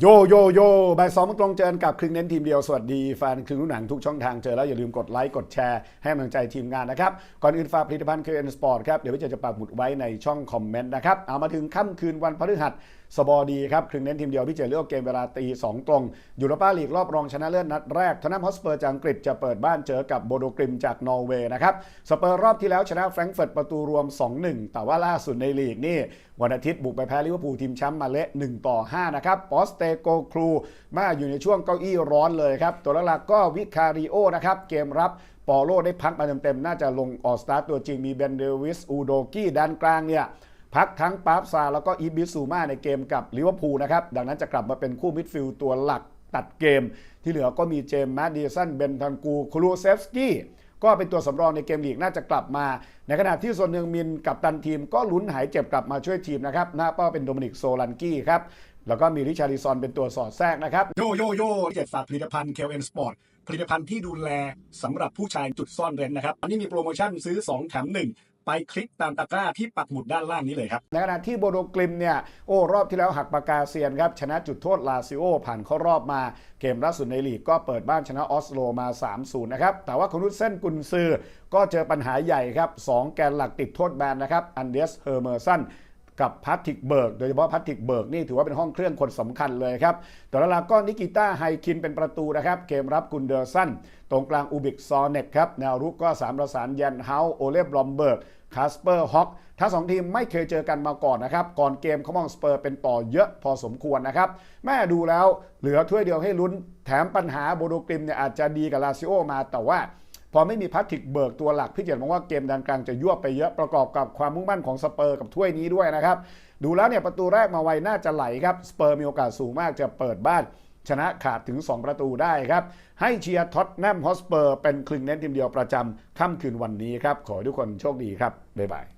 โยโยโยบ่ายสองตรงเจอกับครึ่งเน้นทีมเดียว สวัสดีแฟนครึ่งรู้หนังทุกช่องทางเจอแล้วอย่าลืมกดไลค์ กดแชร์ ให้กำลังใจทีมงานนะครับ ก่อนอื่นฝากผลิตภัณฑ์ KN Sport ครับ เดี๋ยวพี่เจจะปักหมุดไว้ในช่องคอมเมนต์นะครับ เอามาถึงค่ำคืนวันพฤหัสสบดีครับครึ่งเน้นทีมเดียวพี่เจเลือกเกมเวลาตีสองตรงยูโรปาลีกรอบรองชนะเลิศนัดแรกทนัมฮอสเปอร์จากอังกฤษจะเปิดบ้านเจอกับโบโดกริมจากนอร์เวย์นะครับสเปอร์รอบที่แล้วชนะแฟรงก์เฟิร์ตประตูรวม 2-1 แต่ว่าล่าสุดในลีกนี่วันอาทิตย์บุกไปแพ้ลิเวอร์พูลทีมแชมป์มาเละ1ต่อ5นะครับปอสเตโกครูมาอยู่ในช่วงเก้าอี้ร้อนเลยครับ ตัวหลักก็วิคาริโอนะครับเกมรับปอโลได้พักมาเต็มๆ น่าจะลงออกสตาร์ตตัวจริงมีเบนเดวิสอูโดกี้ด้านกลางเนี่ย พักทั้งปาร์ฟซาแล้วก็อีบิสูมาในเกมกับลิเวอร์พูลนะครับ ดังนั้นจะกลับมาเป็นคู่มิดฟิลด์ตัวหลักตัดเกม ที่เหลือก็มีเจมส์แมดดิสันเบนทันกูคูลูเซฟสกี้ก็เป็นตัวสำรองในเกมลีกน่าจะกลับมา ในขณะที่ส่วนหนึ่งมินกับตันทีม ก็ลุ้นหายเจ็บกลับมาช่วยทีมนะครับหน้าเป้าเป็นโดมินิกโซลันกี้ครับแล้วก็มีริชาริซอนเป็นตัวสอดแทรกนะครับ โยโยโย่เจ็ดฝากผลิตภัณฑ์ KN Sport ผลิตภัณฑ์ที่ดูแลสำหรับผู้ชายจุดซ่อนเร้นนะครับ อันนี้มีโปรโมชั่นซื้อ 2 แถม 1 ไปคลิกตามตะกร้าที่ปักหมุดด้านล่างนี้เลยครับ ในขณะที่โบโดกลิมเนี่ยโอ้รอบที่แล้วหักปากกาเซียนครับชนะจุดโทษลาซิโอผ่านเข้ารอบมาเกมล่าสุดในลีกก็เปิดบ้านชนะออสโลมา 3-0 นะครับ แต่ว่าคุณนุเส้นกุนซือก็เจอปัญหาใหญ่ครับ 2 แกนหลักติดโทษแบนนะครับอันเดสเฮอร์เมอร์สัน กับพัตติกเบิร์กโดยเฉพาะพัตติกเบิร์กนี่ถือว่าเป็นห้องเครื่องคนสำคัญเลยครับแต่ละลาก็นิกิต้าไฮคินเป็นประตูนะครับเกมรับกุนเดอร์สันตรงกลางอูบิกซอเน็ตครับแนวรุกก็สามประสานยันเฮาโอเลฟลอมเบิร์กคาสเปอร์ฮอกทั้งสองทีมไม่เคยเจอกันมาก่อนนะครับ ก่อนเกมเขามองสเปอร์เป็นต่อเยอะพอสมควรนะครับ แม่ดูแล้วเหลือถ้วยเดียวให้ลุ้น แถมปัญหาโบโดกริมเนี่ยอาจจะดีกับลาซิโอมาแต่ว่า พอไม่มีพัตติกเบิร์กตัวหลักพี่เจตมองว่าเกมดันกลางจะยั่วไปเยอะประกอบกับความมุ่งมั่นของสเปอร์กับถ้วยนี้ด้วยนะครับดูแล้วเนี่ยประตูแรกมาไวน่าจะไหลครับสเปอร์มีโอกาสสูงมากจะเปิดบ้านชนะขาดถึง 2 ประตูได้ครับ ให้เชียร์ท็อตแนมฮอสเปอร์เป็นคลึงเน้นทีมเดียวประจำค่ำคืนวันนี้ครับ ขอให้ทุกคนโชคดีครับ บ๊ายบาย